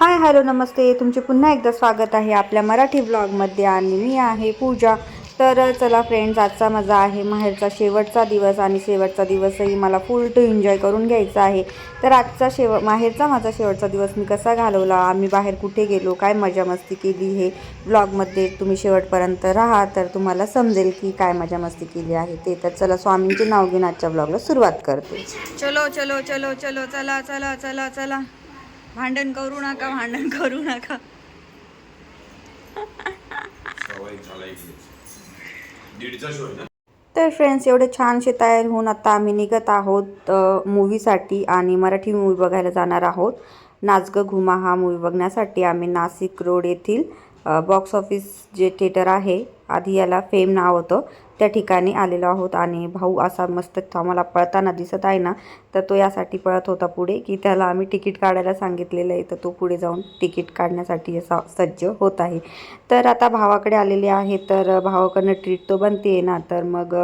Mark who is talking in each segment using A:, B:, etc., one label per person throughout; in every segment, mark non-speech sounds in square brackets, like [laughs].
A: Hi hello नमस्ते. तुमचे पुन्हा एकदा स्वागत आहे आपल्या मराठी ब्लॉगमध्ये आणि मी आहे पूजा. तर चला फ्रेंड्स आजचा माझा आहे. माहेरचा शेवटचा दिवस आणि शेवटचा दिवसही मला फुल टू एन्जॉय करून घ्यायचा आहे. तर आजचा शेव माहेरचा माझा शेवटचा दिवस मी कसा घालवला? आम्ही बाहेर कुठे गेलो? काय मजा मस्ती केली हे ब्लॉगमध्ये तुम्ही शेवटपर्यंत राहा. तर तुम्हाला समजेल की काय मजा मस्ती केली आहे ते. तर चला स्वामींचे नाव घेऊन आजच्या ब्लॉगला सुरुवात करते. चलो चलो चलो चलो चला चला चला चला. भांडण करू नका भांडण करू नका. तर फ्रेंड्स एवढे छानसे तयार होऊन आता आम्ही निघत आहोत मूवीसाठी आणि मराठी मूवी बघायला जाणार आहोत. नाच ग घुमा हा मूवी बघण्यासाठी आम्ही नाशिक रोड येथील बॉक्स ऑफिस जे थिएटर आहे आधी याला फेम नाव होतं. त्या ठिकाणी आलेलो आहोत आणि भाऊ असा मस्त आम्हाला पळताना दिसत आहे ना तर तो यासाठी पळत होता पुढे की त्याला आम्ही तिकीट काढायला सांगितलेलं आहे तर तो पुढे जाऊन तिकीट काढण्यासाठी असा सज्ज होत आहे. तर आता भावाकडे आलेले आहे तर भावाकडनं ट्रीट तो बनते ना तर मग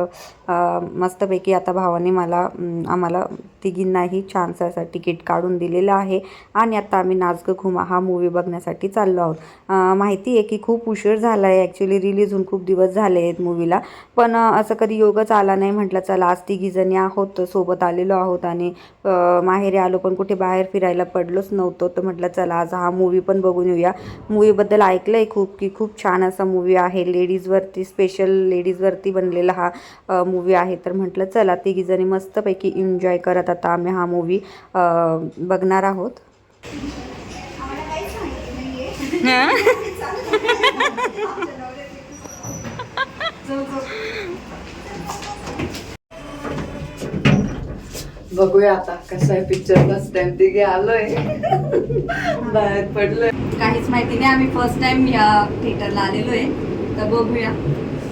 A: मस्तपैकी आता भावाने मला आम्हाला तिघींनाही छानसं असं तिकीट काढून दिलेलं आहे. आणि आता आम्ही नाच घुमा हा मूवी बघण्यासाठी चाललो आहोत. माहिती आहे की खूप उशीर झाला आहे ॲक्च्युली रिलीज होऊन खूप दिवस झाले आहेत मूवीला पण असं कधी योगच आला नाही म्हटलं चला आज तिघीजणी आहोत सोबत आलेलो आहोत आणि माहेरी आलो पण कुठे बाहेर फिरायला पडलोच नव्हतो तर म्हटलं चला आज हा मूवी पण बघून येऊया. मूवीबद्दल ऐकलं आहे खूप की खूप छान असा मूवी आहे लेडीजवरती स्पेशल लेडीजवरती बनलेला हा मूवी आहे. तर म्हटलं चला तिघीजणी मस्तपैकी एन्जॉय करत आता आम्ही हा मूवी बघणार आहोत. [laughs]
B: बघूया आता कसा आहे पिक्चर फर्स्ट टाइम तिघे आलोय. बाहेर पडलोय.
A: काहीच माहिती नाही आम्ही फर्स्ट टाइम या थिएटरला आलेलो आहे तर बघूया.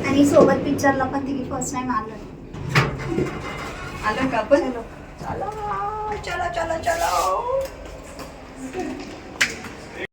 C: आणि सोबत पिक्चरला पण तिघी फर्स्ट टाइम आलो
A: आलं का आपण? चलो चलो चलो.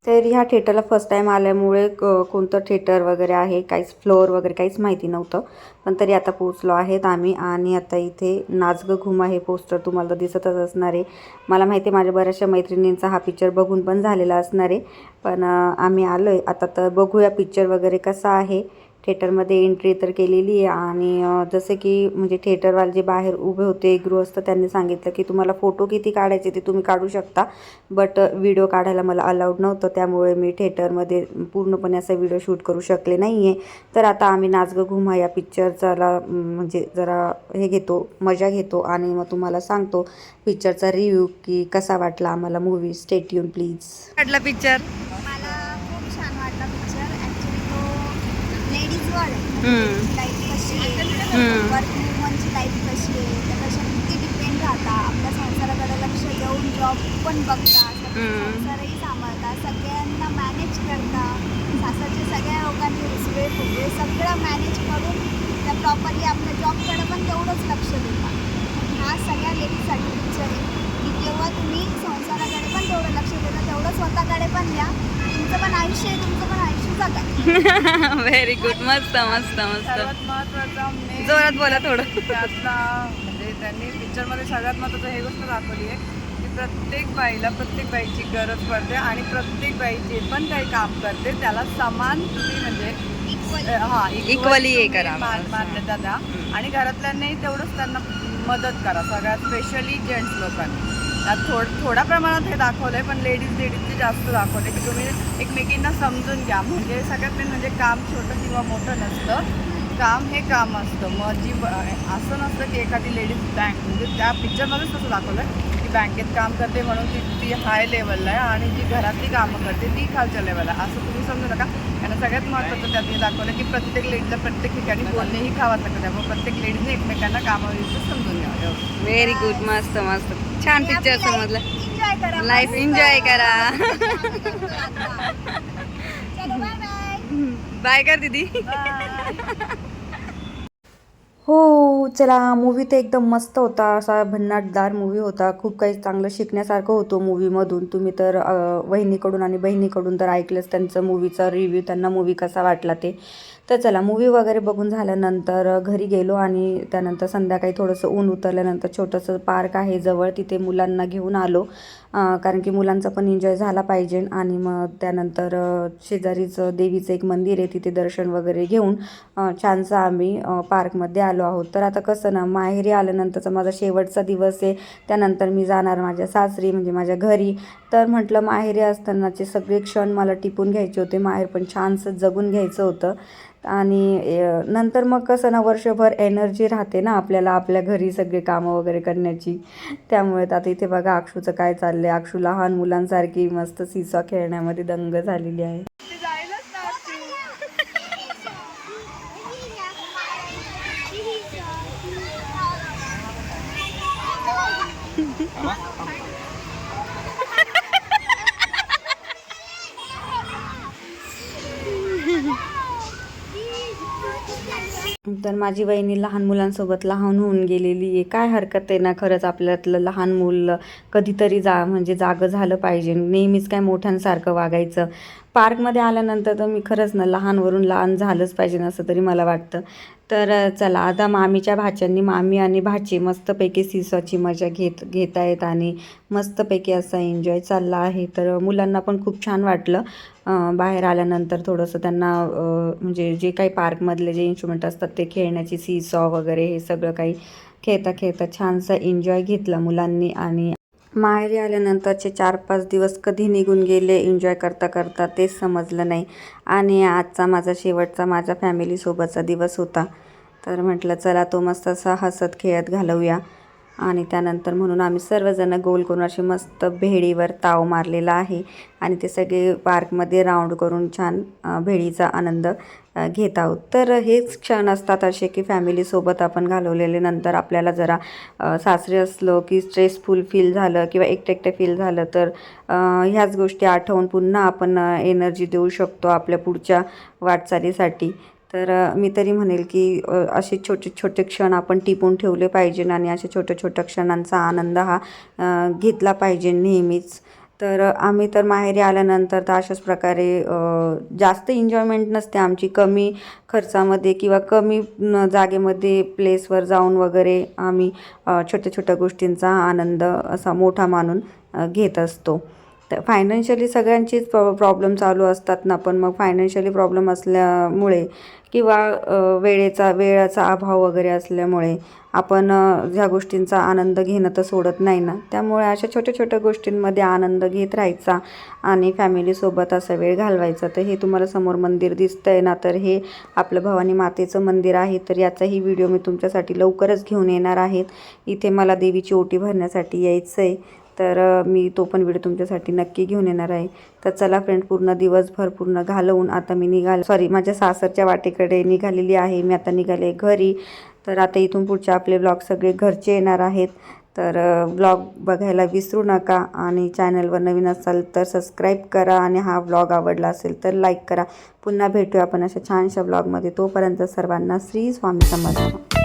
A: तर ह्या थिएटरला फर्स्ट टाईम आल्यामुळे क- कोणतं थिएटर वगैरे आहे काहीच फ्लोअर वगैरे काहीच माहिती नव्हतं. पण तरी आता पोचलो आहेत आम्ही आणि आता इथे नाच घुम घुमा हे पोस्टर तुम्हाला दिसतच असणार आहे. मला माहिती आहे माझ्या बऱ्याचशा मैत्रिणींचा हा पिक्चर बघून पण झालेला असणार आहे. पण आम्ही आलो आहे आता तर बघूया पिक्चर वगैरे कसा आहे. थेटरमध्ये एंट्री तर केलेली आहे आणि जसे की म्हणजे थेटरवाले जे बाहेर उभे होते गृहस्थ त्यांनी सांगितलं की तुम्हाला फोटो किती काढायचे ते तुम्ही काढू शकता. बट व्हिडिओ काढायला मला अलाउड नव्हतं त्यामुळे मी थेटरमध्ये पूर्णपणे असा व्हिडिओ शूट करू शकले नाही आहे तर आता आम्ही नाच घुमा या पिक्चरचाला म्हणजे जरा हे घेतो मजा घेतो आणि मग तुम्हाला सांगतो पिक्चरचा रिव्ह्यू की कसा वाटला आम्हाला मूवी. स्टेट्यून प्लीज वाटला पिक्चर
C: मला खूप छान वाटला पिक्चर ॲक्च्युली तो लेडीजवर
A: हम्म.
C: लाईफ कशी आहे
A: हम्म.
C: वर्क वुमनची लाईफ कशी आहे त्या कशा किती डिपेंड राहता आपल्या संसाराकडे लक्ष देऊन जॉब पण बघता
A: हम्म.
C: संसारही सांभाळता सगळ्यांना मॅनेज करता सासरच्या सगळ्या लोकांनी रिस्पेक्ट फुगे सगळं मॅनेज करून त्या प्रॉपरली आपल्या जॉबकडे पण तेवढंच लक्ष देता हा सगळ्या लेडीजसाठी पिक्चर आहे की जेव्हा तुम्ही संसाराकडे पण तेवढं लक्ष देता तेवढं स्वतःकडे पण द्या तुमचं पण आयुष्य आहे तुमचं जगा
A: व्हेरी गुड मस्त मस्त मस्त.
B: महत्त्वाचा
A: जोरात बोला थोडं.
B: त्यातला म्हणजे त्यांनी पिक्चरमध्ये सगळ्यात महत्वाचं हे गोष्ट दाखवली आहे की प्रत्येक बाईला प्रत्येक बाईची गरज पडते आणि प्रत्येक बाई जे पण काही काम करते त्याला समान तुम्ही म्हणजे हा
A: Equally हे करा.
B: मान मान्यता द्या आणि घरातल्यांनाही तेवढंच त्यांना मदत करा सगळ्यात स्पेशली जेंट्स लोकांनी. त्यात थोड थोड्या प्रमाणात हे दाखवलं आहे पण लेडीज लेडीजचे जास्त दाखवले की तुम्ही एकमेकींना समजून घ्या. म्हणजे सगळ्यात मेन म्हणजे काम छोटं किंवा मोठं नसतं. काम हे काम असतं. मग जी असं नसतं की एखादी लेडीज बँक म्हणजे त्या पिक्चरमध्येच तसं दाखवलं आहे की बँकेत काम करते म्हणून ती ती हाय लेवलला आहे आणि जी घरातली कामं करते ती खालच्या लेवलला आहे. असं तुम्ही समजू नका. आणि सगळ्यात महत्त्वाचं त्यात हे दाखवलं की प्रत्येक लेडीजला प्रत्येक ठिकाणी बोलणेही खावं लागतं. त्यामुळे प्रत्येक लेडीजने एकमेकांना कामाविषयी समजून घ्यावं.
A: व्हेरी गुड मस्त मस्त. छान पिक्चर समजलं. लाईफ. एन्जॉय करा.
C: बाय [laughs]
A: कर दीदी. हो चला मूवी तर एकदम मस्त होता. असा भन्नाटदार मूवी होता. खूप काही चांगलं शिकण्यासारखं होतं मूवीमधून तुम्ही तर वहिनीकडून आणि बहिणीकडून तर ऐकलंच. त्यांचं मूवीचा रिव्ह्यू त्यांना मूवी कसा वाटला ते. तर चला मूवी वगैरे बघून झाल्यानंतर घरी गेलो आणि त्यानंतर संध्याकाळी थोडंसं ऊन उतरल्यानंतर छोटंसं पार्क आहे जवळ. तिथे मुलांना घेऊन आलो. कारण की मुलांचा पण एन्जॉय झाला पाहिजे आणि मग त्यानंतर शेजारीचं देवीचं एक मंदिर आहे तिथे दर्शन वगैरे घेऊन छानसं आम्ही पार्कमध्ये आलो आहोत. तर आता कसं ना माहेरी आल्यानंतरचा माझा शेवटचा दिवस आहे. त्यानंतर मी जाणार माझ्या सासरी म्हणजे माझ्या घरी. तर म्हटलं माहेरी असतानाचे सगळे क्षण मला टिपून घ्यायचे होते. माहेर पण छानसं जगून घ्यायचं होतं. आणि नंतर मग कसं ना वर्षभर एनर्जी राहते ना आपल्याला आपल्या घरी सगळे कामं वगैरे करण्याची. त्यामुळे तर आता इथे बघा अक्षूचं काय चाललंय. अक्षू लहान मुलांसारखी मस्त सिसा खेळण्यामध्ये दंग झालेली आहे. [laughs] तर माझी वहिनी लहान मुलांसोबत लहान होऊन गेलेली आहे. काय हरकत आहे ना खरंच आपल्यातलं लहान मुलं कधीतरी जा म्हणजे जागं झालं पाहिजे. नेहमीच काय मोठ्यांसारखं वागायचं. पार्कमध्ये आल्यानंतर तर मी खरंच ना लहानवरून लहान झालंच पाहिजे असं तरी मला वाटतं. तर चला आता मामीच्या भाच्यांनी मामी आणि भाची मस्तपैकी सिसॉची मजा घेत घेत आहेत आणि मस्तपैकी असा एन्जॉय चालला आहे. तर मुलांना पण खूप छान वाटलं. बाहेर आल्यानंतर थोडंसं त्यांना म्हणजे जे काही पार्कमधले जे इन्स्ट्रुमेंट असतात ते खेळण्याची सीसॉ वगैरे हे सगळं काही खेळता खेळता छानसा एन्जॉय घेतला मुलांनी आणि माहेरी आल्यानंतरचे चार पाच दिवस कधी निघून गेले एन्जॉय करता करता तेच समजलं नाही. आणि आजचा माझा शेवटचा माझ्या फॅमिलीसोबतचा दिवस होता. तर म्हटलं चला तो मस्त असा हसत खेळत घालवूया. आणि त्यानंतर म्हणून आम्ही सर्वजण गोल करून अशी मस्त भेडीवर ताव मारलेला आहे. आणि ते सगळे पार्कमध्ये राऊंड करून छान भेडीचा आनंद घेत आहोत. तर हेच क्षण असतात असे की फॅमिलीसोबत आपण घालवलेले. नंतर आपल्याला जरा सासरे असलो की स्ट्रेसफुल फील झालं किंवा एकटं एकटं फील झालं तर ह्याच गोष्टी आठवून पुन्हा आपण एनर्जी देऊ शकतो आपल्या पुढच्या वाटचालीसाठी. तर मी तरी म्हणेल की असे छोटे छोटे क्षण आपण टिपून ठेवले पाहिजे आणि अशा छोट्या छोट्या क्षणांचा आनंद हा घेतला पाहिजे नेहमीच. तर आम्ही तर माहेरी आल्यानंतर तर अशाच प्रकारे जास्त एन्जॉयमेंट नसते आमची. कमी खर्चामध्ये किंवा कमी जागेमध्ये प्लेसवर जाऊन वगैरे आम्ही छोट्या छोट्या गोष्टींचा आनंद असा मोठा मानून घेत असतो. तर फायनान्शियली सगळ्यांचीच प्रॉ प्रॉब्लेम चालू असतात ना पण मग फायनान्शियली प्रॉब्लेम असल्यामुळे किंवा वेळेचा वेळाचा अभाव वगैरे असल्यामुळे आपण ह्या गोष्टींचा आनंद घेणं तर सोडत नाही ना. त्यामुळे अशा छोट्या छोट्या गोष्टींमध्ये आनंद घेत राहायचा आणि फॅमिलीसोबत असा वेळ घालवायचा. तर हे तुम्हाला समोर मंदिर दिसतं आहे ना तर हे आपलं भवानी मातेचं मंदिर आहे. तर याचाही व्हिडिओ मी तुमच्यासाठी लवकरच घेऊन येणार आहेत इथे मला देवीची ओटी भरण्यासाठी यायचं आहे तर मी तो पण व्हिडिओ तुमच्यासाठी नक्की घेऊन येणार आहे. तर चला फ्रेंड पूर्ण दिवसभर पूर्ण घालवून आता मी निघाल. सॉरी माझ्या सासरच्या वाटेकडे निघालेली आहे. मी आता निघाले घरी. तर आता इथून पुढचे आपले ब्लॉग सगळे घरचे येणार आहेत. तर ब्लॉग बघायला विसरू नका आणि चॅनलवर नवीन असाल तर सबस्क्राईब करा आणि हा ब्लॉग आवडला असेल तर लाईक करा. पुन्हा भेटूया आपण अशा छानशा ब्लॉगमध्ये तोपर्यंत सर्वांना श्री स्वामी समर्थ.